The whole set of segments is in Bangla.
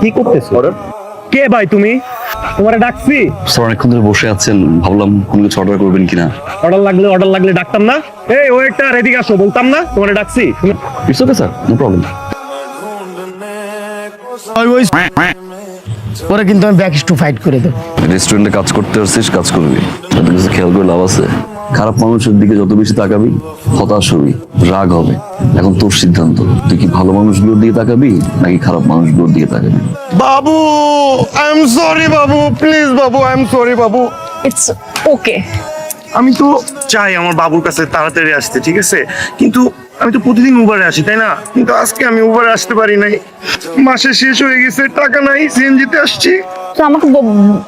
কি করতেছো? কে ভাই তুমি? তোমারে ডাকছি। স্যার অনেকক্ষণ ধরে বসে আছেন। ভাবলাম কোনো কিছু অর্ডার করবেন কিনা। অর্ডার লাগলে অর্ডার লাগলে ডাকতাম না। এই ওয়েটার এদিকে আসো বলতাম না তোমারে ডাকছি। It's okay sir no problem পরে কিন্তু আমি ব্যাক টু ফাইট করে দেবো। রেস্টুরেন্টে কাজ করতে আসছিস কাজ করবি। তাদের কাছে খেয়াল করে লাভ আছে। খারাপ মানুষের দিকে যত বেশি তাকাবি হতাশ হবি রাগ হবে। এখন তোর সিদ্ধান্ত। তুই কি ভালো মানুষগুলোর দিকে তাকাবি নাকি খারাপ মানুষগুলোর দিকে তাকাবি? বাবু আই এম সরি বাবু। প্লিজ বাবু আই এম সরি বাবু। ইটস ওকে আমি তো চাই আমার বাবুর কাছে তাড়াতাড়ি আসতে ঠিক আছে? কিন্তু আমি তো প্রতিদিন উবারে আসি তাই না? কিন্তু আজকে আমি উবারে আসতে পারি নাই। মাসে শেষ হয়ে গেছে টাকা নাই সিএনজিতে আসছি। তো আমাকে ব-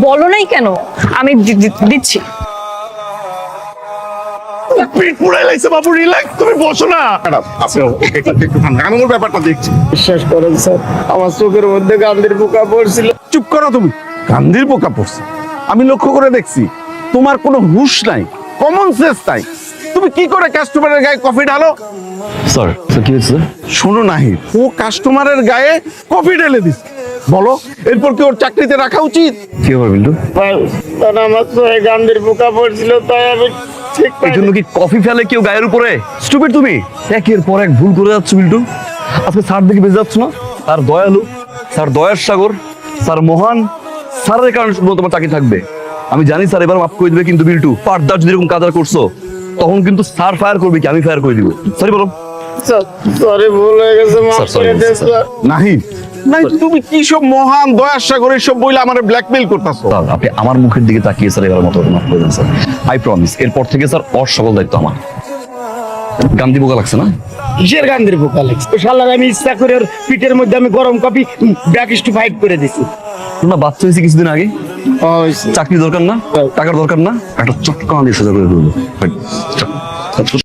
বলো নাই কেন? আমি দি- দি- দিচ্ছি। পেট পুরাই লাগছে বাবু রিল্যাক্স তুমি বসো না। আপনি একটু ঠান্ডা আমি ওর ব্যাপারটা দেখছি। বিশ্বাস করেন স্যার আমার চোখের মধ্যে গান্ধীর পোকা পড়ছিল। চুপ করো তুমি গান্ধীর পোকা পড়ছে। আমি লক্ষ্য করে দেখছি তোমার কোনো হুঁশ নাই কমন সেন্স নাই। তুমি কি করে কাস্টমারের গায়ে কফি ঢালো? স্যার স্যার কি হয়েছে শোনো নাহি ও কাস্টমারের গায়ে কফি ঢেলে দিস বলো এরপর কি ওর চাকরিতে রাখা উচিত? কি হবে বিল্টু? তখন আমার চোখে গান্ধীর পোকা পড়ছিল তাই আমি ঠিক এই জন্য কি কফি ফেলে কেউ গায়ের উপরে? স্টুপিড তুমি। একের পর এক ভুল করে যাচ্ছ বিল্টু। আজকে স্যার দিকে বেঁচে যাচ্ছ না? স্যার দয়ালু। স্যার দয়ার সাগর। স্যার মহান। স্যারের কারণে শুধু তোমার চাকরি থাকবে। আমি জানি স্যার এবার মাফ করে দিবে কিন্তু বিল্টু। পার্দার যদি এরকম কাজ আর করছ তখন কিন্তু স্যার ফায়ার করবে কি? আমি ফায়ার করে দিব। সরি বলো। সরি ভুল হয়ে গেছে মাফ করে দেন স্যার। স্যার। নাহি নাই তুমি কি সব মহান দয়ার সাগর এসব বইলে আমার ব্ল্যাকমেইল করতেছো? স্যার আপনি আমার মুখের দিকে তাকিয়ে স্যার এবার মতো মাফ করে দেন স্যার আই প্রমিস এরপর থেকে স্যার অর সকল দায়িত্ব আমার। গান্ধী বোকা লাগছে না? কিসের গান্ধীর পোকা লাগছে? তো শালার আমি ইচ্ছা করে ওর পিঠের মধ্যে আমি গরম কফি ব্যাক টু ফাইট করে দিছি। তোমরা বাচ্চা হয়েছে কিছুদিন আগে। চাকরি দরকার না? টাকার দরকার না? একটা চটকা দিয়ে সোজা করে দেবো